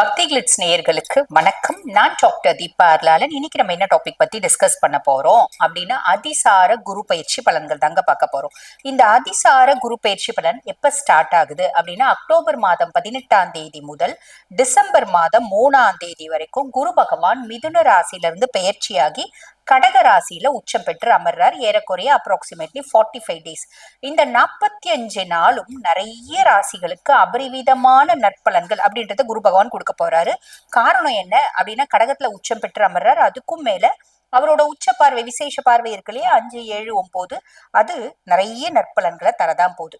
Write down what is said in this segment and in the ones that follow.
பக்தி கிளிட்ஸ் நேயர்களுக்கு வணக்கம். நான் டாக்டர் தீபா அர்லாலன் இன்னைக்கு நம்ம என்ன டாபிக் பத்தி டிஸ்கஸ் பண்ண போறோம்? அப்படின்னா அதிசார குரு பயிற்சி பலன்கள் தாங்க பார்க்க போறோம். இந்த அதிசார குரு பயிற்சி பலன் எப்ப ஸ்டார்ட் ஆகுது அப்படின்னா அக்டோபர் மாதம் பதினெட்டாம் தேதி முதல் டிசம்பர் மாதம் மூணாம் தேதி வரைக்கும் குரு பகவான் மிதுன ராசியிலிருந்து பயிற்சியாகி கடக ராசியில உச்சம் பெற்று அமர்றார். ஏறக்குறைய அப்ராக்சிமேட்லி ஃபார்ட்டி ஃபைவ் டேஸ் இந்த நாற்பத்தி அஞ்சு நாளும் நிறைய ராசிகளுக்கு அபரிவிதமான நற்பலன்கள் அப்படின்றத குரு பகவான் கொடுக்க போறாரு. காரணம் என்ன அப்படின்னா கடகத்துல உச்சம் பெற்று அமர்றார். அதுக்கும் மேல அவரோட உச்ச பார்வை விசேஷ பார்வை இருக்கு இல்லையா? அஞ்சு ஏழு ஒன்பது அது நிறைய நற்பலன்களை தரதான் போகுது.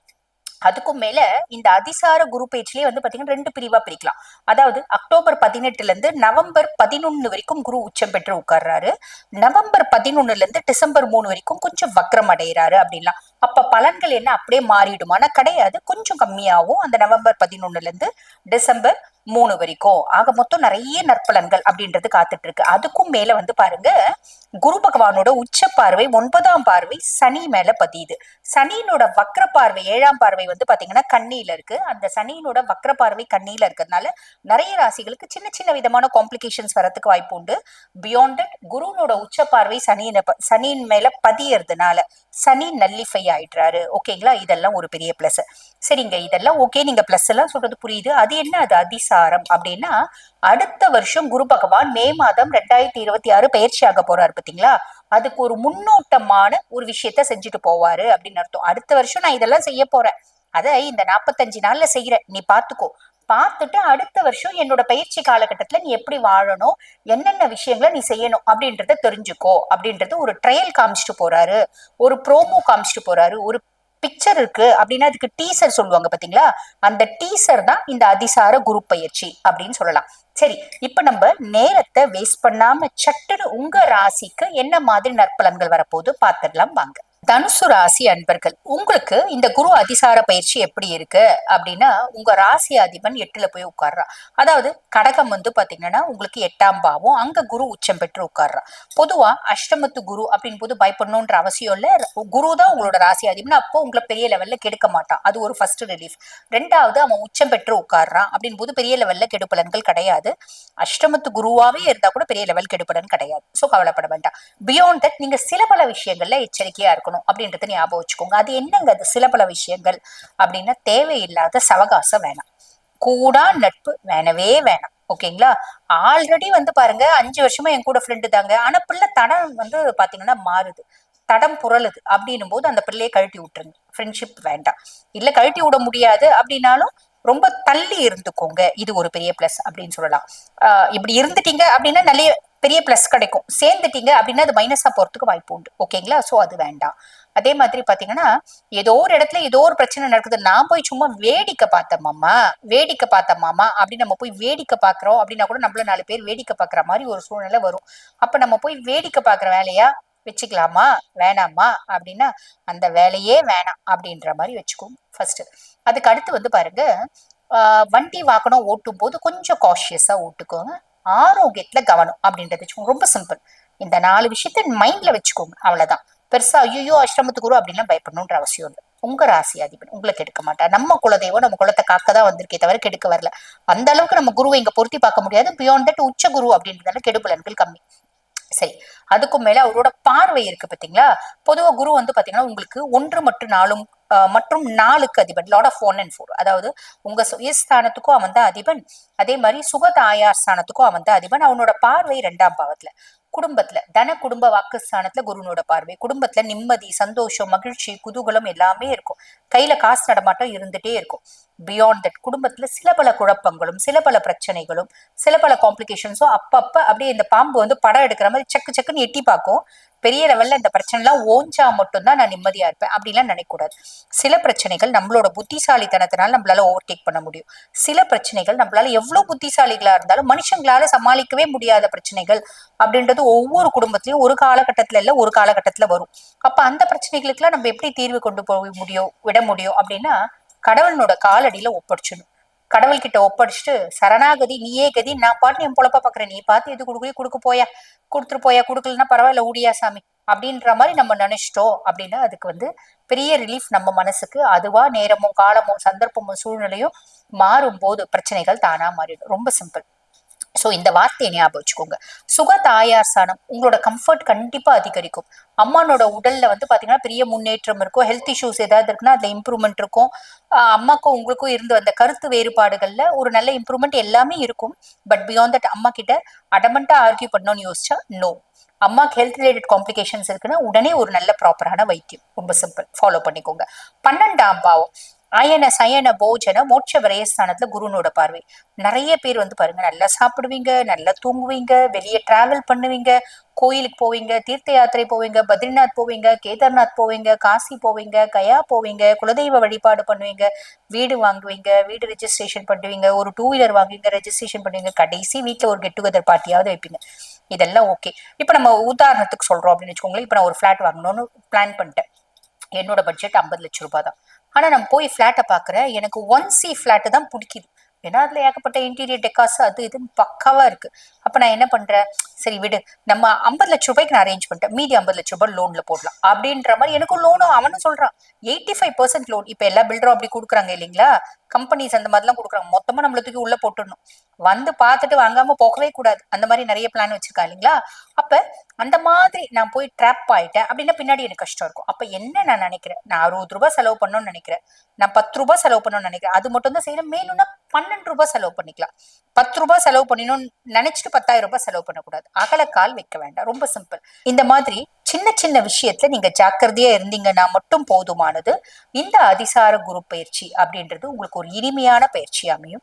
அதுக்கும் மேல இந்த அதிசார குரு பேச்சிலே வந்து பாத்தீங்கன்னா ரெண்டு பிரிவா பிரிக்கலாம். அதாவது அக்டோபர் பதினெட்டுல இருந்து நவம்பர் பதினொன்னு வரைக்கும் குரு உச்சம் பெற்று உட்கார்றாரு. நவம்பர் பதினொன்னுல இருந்து டிசம்பர் மூணு வரைக்கும் கொஞ்சம் வக்ரம் அடைகிறாரு அப்படின்லாம். அப்ப பலன்கள் என்ன? அப்படியே மாறிடுமானா கிடையாது. கொஞ்சம் கம்மியாகும் அந்த நவம்பர் பதினொன்னுல இருந்து டிசம்பர் மூணு வரைக்கும். ஆக மொத்தம் நிறைய நற்பலன்கள் அப்படின்றது காத்துட்டு இருக்கு அதுக்கும் மேல வந்து பாருங்க குரு பகவானோட உச்ச பார்வை ஒன்பதாம் பார்வை சனி மேல பதியுது. சனியினோட வக்ர பார்வை ஏழாம் பார்வை வந்து பாத்தீங்கன்னா கண்ணியில இருக்கு. அந்த சனியினோட வக்ர பார்வை கண்ணியில இருக்கிறதுனால நிறைய ராசிகளுக்கு சின்ன சின்ன விதமான காம்ப்ளிகேஷன்ஸ் வரதுக்கு வாய்ப்பு உண்டு. பியாண்ட் குருனோட உச்ச பார்வை சனியின ப- சனியின் மேல பதியறதுனால சனி நல்லிஃபை ஆயிடுறாரு. ஓகேங்களா இதெல்லாம் ஒரு பெரிய பிளஸ் சரிங்க இதெல்லாம் ஓகே நீங்க பிளஸ் எல்லாம் சொல்றது புரியுது. அது என்ன? அது அதிசாரம். அப்படின்னா அடுத்த வருஷம் குரு பகவான் மே மாதம் ரெண்டாயிரத்தி இருபத்தி ஆறு பயிற்சி ஆக போறாரு பாத்தீங்களா அதுக்கு ஒரு முன்னோட்டமான ஒரு விஷயத்த செஞ்சுட்டு போவாரு அப்படின்னு அர்த்தம். அடுத்த வருஷம் நான் இதெல்லாம் செய்ய போறேன். அதை இந்த நாற்பத்தஞ்சு நாள்ல செய்யறேன். நீ பாத்துக்கோ பார்த்துட்டு அடுத்த வருஷம் என்னோட பயிற்சி காலகட்டத்துல நீ எப்படி வாழணும் என்னென்ன விஷயங்களை நீ செய்யணும் அப்படின்றத தெரிஞ்சுக்கோ அப்படின்றது ஒரு ட்ரையல் காமிச்சிட்டு போறாரு. ஒரு ப்ரோமோ காமிச்சிட்டு போறாரு. ஒரு பிக்சர் இருக்கு அப்படின்னா அதுக்கு டீசர் சொல்லுவாங்க பாத்தீங்களா? அந்த டீசர் தான் இந்த அதிசார குரு பயிற்சி அப்படின்னு சொல்லலாம். சரி இப்ப நம்ம நேரத்தை வேஸ்ட் பண்ணாம சட்டுன்னு உங்க ராசிக்கு என்ன மாதிரி நற்பலன்கள் வரப்போகுது பார்த்துடலாம் வாங்க. தனுசு ராசி அன்பர்கள் உங்களுக்கு இந்த குரு அதிசார பயிற்சி எப்படி இருக்கு? அப்படின்னா உங்க ராசி அதிபன் எட்டுல போய் உட்கார்றான் அதாவது கடகம் வந்து பாத்தீங்கன்னா உங்களுக்கு எட்டாம் பாவம் அங்க குரு உச்சம் பெற்று உட்கார்றான் பொதுவா அஷ்டமத்து குரு அப்படின் போது பயப்படணுன்ற அவசியம் இல்ல. குரு தான் உங்களோட ராசி அதிபன் அப்போ உங்களை பெரிய லெவல்ல கெடுக்க மாட்டான். அது ஒரு ஃபர்ஸ்ட் ரிலீஃப் ரெண்டாவது அவன் உச்சம் பெற்று உட்கார்றான் அப்படின் போது பெரிய லெவல்ல கெடுபலன்கள் கிடையாது. அஷ்டமத்து குருவாவே இருந்தா கூட பெரிய லெவல் கெடுபலன் கிடையாது. சோ கவலைப்பட வேண்டாம். பியாண்ட் தட் நீங்க சில பல விஷயங்கள்ல எச்சரிக்கையா இருக்கணும். அப்படின்றத ஞாபகம் வச்சுக்கோங்க. அது என்னங்க அது? சில பல விஷயங்கள். அப்படின்னா தேவையில்லாத சவகாசம் வேணாம். கூடா நட்பு வேணவே வேணாம். ஓகேங்களா? ஆல்ரெடி வந்து பாருங்க அஞ்சு வருஷமா என் கூட ஃப்ரெண்டு தாங்க. ஆனா பிள்ளை தடம் வந்து பாத்தீங்கன்னா மாறுது. தடம் புரளுது. அப்படின்னும் போது அந்த பிள்ளையை கழட்டி விட்டுருங்க. ஃப்ரெண்ட்ஷிப் வேண்டாம். இல்ல கழட்டி விட முடியாது அப்படின்னாலும் ரொம்ப தள்ளி இருந்துக்கோங்க. இது ஒரு பெரிய பிளஸ் அப்படின்னு சொல்லலாம். ஆஹ் இப்படி இருந்துட்டீங்க அப்படின்னா நிறைய பெரிய ப்ளஸ் கிடைக்கும். சேர்ந்துட்டீங்க அப்படின்னா அது மைனஸாக போகிறதுக்கு வாய்ப்பு உண்டு. ஓகேங்களா ஸோ அது வேண்டாம். அதே மாதிரி பார்த்தீங்கன்னா ஏதோ ஒரு இடத்துல ஏதோ ஒரு பிரச்சனை நடக்குது. நான் போய் சும்மா வேடிக்கை பார்த்தேன் மாமா. வேடிக்கை பார்த்தேன் மாமா. அப்படின்னு நம்ம போய் வேடிக்கை பார்க்குறோம் அப்படின்னா கூட நம்மள நாலு பேர் வேடிக்கை பார்க்குற மாதிரி ஒரு சூழ்நிலை வரும். அப்போ நம்ம போய் வேடிக்கை பார்க்குற வேலையா வச்சுக்கலாமா? வேணாமா? அப்படின்னா அந்த வேலையே வேணாம் அப்படின்ற மாதிரி வச்சுக்கோங்க ஃபர்ஸ்ட் அதுக்கு அடுத்து வந்து பாருங்க வண்டி வாகனம் ஓட்டும் போது கொஞ்சம் காஷியஸாக ஓட்டுக்கோங்க. ஆரோக்கியத்துல கவனம் அப்படின்றது வச்சுக்கோங்க ரொம்ப சிம்பிள் இந்த நாலு விஷயத்த மைண்ட்ல வச்சுக்கோங்க. அவ்வளவுதான். பெருசா ஐயோ அஷ்டமத்து குரு அப்படின்லாம் பயப்படணுன்ற அவசியம் இல்லை. உங்க ராசி அதிபன் உங்களை கெடுக்க மாட்டார். நம்ம குலதெய்வம் நம்ம குலத்தை காக்க தான் வந்திருக்கே தவிர கெடுக்க வரல. அந்த அளவுக்கு நம்ம குருவை இங்க பொருத்தி பார்க்க முடியாது. பியாண்ட் தட் உச்ச குரு அப்படின்றதால கெடுபலன்கள் கம்மி. சரி. அதுக்கும் மேல அவரோட பார்வை இருக்கு பாத்தீங்களா? பொதுவா குரு வந்து பாத்தீங்கன்னா உங்களுக்கு ஒன்று மற்றும் நாலும் மற்றும் நாளுக்கு Athiban lord of one and four அதாவது உங்க சுயஸ்தானத்துக்கும் அவன் தான் அதிபன். அதே மாதிரி சுகதாயார் ஸ்தானத்துக்கும் அவன் தான் அதிபன். அவனோட பார்வை ரெண்டாம் பாவத்துல. குடும்பத்துல தன குடும்ப வாக்குஸ்தானத்துல குருனோட பார்வை. குடும்பத்துல நிம்மதி சந்தோஷம் மகிழ்ச்சி குதூகலம் எல்லாமே இருக்கும். கையில காசு நடமாட்டம் இருந்துட்டே இருக்கும். பியாண்ட் தட் குடும்பத்துல சில பல குழப்பங்களும் சில பல பிரச்சனைகளும் சில பல காம்ப்ளிகேஷன்ஸும் அப்பப்ப அப்படியே இந்த பாம்பு வந்து படம் எடுக்கிற மாதிரி சக்கு சக்குன்னு எட்டி பார்க்கும். பெரிய லெவல்ல இந்த பிரச்சனை எல்லாம் ஓஞ்சா மட்டும்தான் நான் நிம்மதியா இருப்பேன். அப்படிலாம் நினைக்கக்கூடாது. சில பிரச்சனைகள் நம்மளோட புத்திசாலித்தனத்தினால நம்மளால ஓவர்டேக் பண்ண முடியும். சில பிரச்சனைகள் நம்மளால எவ்வளவு புத்திசாலிகளா இருந்தாலும் மனுஷங்களால சமாளிக்கவே முடியாத பிரச்சனைகள் அப்படின்றது ஒவ்வொரு குடும்பத்திலயும் ஒரு காலகட்டத்துல இல்ல ஒரு காலகட்டத்துல வரும். அப்ப அந்த பிரச்சனைகளுக்குலாம் நம்ம எப்படி தீர்வு கொண்டு போக முடியும் விட முடியும் அப்படின்னா கடவுளனோட காலடியில ஒப்படைச்சிடணும். கடவுள்கிட்ட ஒப்படைச்சிட்டு சரணாகதி நீயே கதி நான் பாட்டு என் பொழப்ப பாக்குறேன். நீ பார்த்து எது கொடுக்கலையோ கொடுக்க போயா? கொடுத்துட்டு போயா? கொடுக்கலன்னா பரவாயில்ல ஊடியா சாமி. அப்படின்ற மாதிரி நம்ம நினைச்சிட்டோம் அப்படின்னா அதுக்கு வந்து பெரிய ரிலீஃப் நம்ம மனசுக்கு அதுவா நேரமும் காலமும் சந்தர்ப்பமும் சூழ்நிலையும் மாறும்போது பிரச்சனைகள் தானா மாறிடும். ரொம்ப சிம்பிள் ஸோ இந்த வார்த்தையை ஞாபகம் வச்சுக்கோங்க. சுக தாயார் சாணம் உங்களோட கம்ஃபர்ட் கண்டிப்பா அதிகரிக்கும். அம்மானோட உடல்ல வந்து பாத்தீங்கன்னா பெரிய முன்னேற்றம் இருக்கும். ஹெல்த் இஷ்யூஸ் ஏதாவது இருக்குன்னா அதில் இம்ப்ரூவ்மெண்ட் இருக்கும். அம்மாக்கும் உங்களுக்கும் இருந்து அந்த கருத்து வேறுபாடுகள்ல ஒரு நல்ல இம்ப்ரூவ்மெண்ட் எல்லாமே இருக்கும். பட் பியாண்ட் தட் அம்மா கிட்ட அடமெண்ட்டாக ஆர்கியூ பண்ணணும்னு யோசிச்சா நோ அம்மாக்கு ஹெல்த் ரிலேட்டட் காம்ப்ளிகேஷன்ஸ் இருக்குன்னா உடனே ஒரு நல்ல ப்ராப்பரான வைத்தியம். ரொம்ப சிம்பிள் ஃபாலோ பண்ணிக்கோங்க. பன்னெண்டாம் பாவம். அயன சயன போஜன மோட்ச விரயஸ்தானத்துல குருனோட பார்வை. நிறைய பேர் வந்து பாருங்க நல்லா சாப்பிடுவீங்க நல்லா தூங்குவீங்க வெளியே டிராவல் பண்ணுவீங்க கோயிலுக்கு போவீங்க தீர்த்த யாத்திரை போவீங்க பத்ரிநாத் போவீங்க கேதார்நாத் போவீங்க காசி போவீங்க கயா போவீங்க குலதெய்வ வழிபாடு பண்ணுவீங்க வீடு வாங்குவீங்க வீடு ரெஜிஸ்ட்ரேஷன் பண்ணுவீங்க ஒரு டூ வீலர் வாங்குவீங்க ரெஜிஸ்ட்ரேஷன் பண்ணுவீங்க கடைசி வீட்டில் ஒரு கெட் டுகெதர் பார்ட்டியாவது வைப்பீங்க. இதெல்லாம் ஓகே இப்போ நம்ம உதாரணத்துக்கு சொல்றோம் அப்படின்னு வச்சுக்கோங்களேன் இப்போ நான் ஒரு ஃப்ளாட் வாங்கணும்னு பிளான் பண்ணிட்டேன். என்னோட பட்ஜெட் ஐம்பது லட்ச ரூபாய் தான் ஆனால் நான் போய் ஃப்ளாட்டை பார்க்குறேன். எனக்கு ஒன் சி ஃப்ளாட்டு தான் பிடிக்குது. ஏன்னா அதில் ஏகப்பட்ட இன்டீரியர் டெக்காஸ் அது இதுன்னு பக்காவாக இருக்கு. அப்போ நான் என்ன பண்ணுறேன் சரி விடு நம்ம ஐம்பது லட்ச ரூபாய்க்கு நான் அரேஞ்ச் பண்ணிட்டேன். மீதி ஐம்பது லட்ச ரூபாய் லோனில் போடலாம். அப்படின்ற மாதிரி எனக்கும் லோனும் அவனும் சொல்கிறான் எயிட்டி ஃபைவ் பர்சன்ட் லோன் இப்போ எல்லா பில்டரும் அப்படி கொடுக்குறாங்க இல்லைங்களா? கம்பெனிஸ் அந்த மாதிரிலாம் கொடுக்குறாங்க. மொத்தமாக நம்மளை தூக்கி உள்ளே போட்டுடணும். வந்து பார்த்துட்டு வாங்காமல் போகவே கூடாது. அந்த மாதிரி நிறைய பிளான் வச்சுருக்கா இல்லைங்களா? அப்போ அந்த மாதிரி நான் போய் ட்ராப் ஆகிட்டேன் அப்படின்னா பின்னாடி எனக்கு கஷ்டம் இருக்கும். அப்போ என்ன நான் நினைக்கிறேன்? நான் அறுபது ரூபாய் செலவு பண்ணணும்னு நினைக்கிறேன். நான் பத்து ரூபாய் செலவு பண்ணணும்னு நினைக்கிறேன். அது மட்டும் தான் செய்யணும். மேலும்னா பன்னெண்டு ரூபாய் செலவு பண்ணிக்கலாம். பத்து ரூபாய் செலவு பண்ணணும்னு நினைச்சிட்டு பத்தாயிரம் ரூபாய் செலவு பண்ணக்கூடாது. அகலக்கால் வைக்க வேண்டாம். ரொம்ப சிம்பிள் இந்த மாதிரி சின்ன சின்ன விஷயத்துல நீங்க ஜாக்கிரதையா இருந்தீங்கன்னா மட்டும் போதுமானது. இந்த அதிசார குரு பயிற்சி அப்படின்றது உங்களுக்கு ஒரு இனிமையான பயிற்சி அமையும்.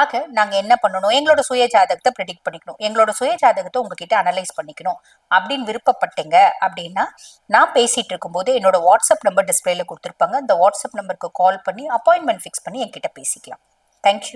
ஆக நாங்கள் என்ன பண்ணணும்? எங்களோட சுய ஜாதகத்தை ப்ரெடிக்ட் பண்ணிக்கணும். எங்களோட சுய ஜாதகத்தை உங்ககிட்ட அனலைஸ் பண்ணிக்கணும். அப்படின்னு விருப்பப்பட்டீங்க அப்படின்னா நான் பேசிகிட்டு இருக்கும்போது என்னோட வாட்ஸ்அப் நம்பர் டிஸ்பிளேல கொடுத்துருப்பாங்க. அந்த வாட்ஸ்அப் நம்பருக்கு கால் பண்ணி அப்பாயின்மெண்ட் ஃபிக்ஸ் பண்ணி என்கிட்ட பேசிக்கலாம். தேங்க்யூ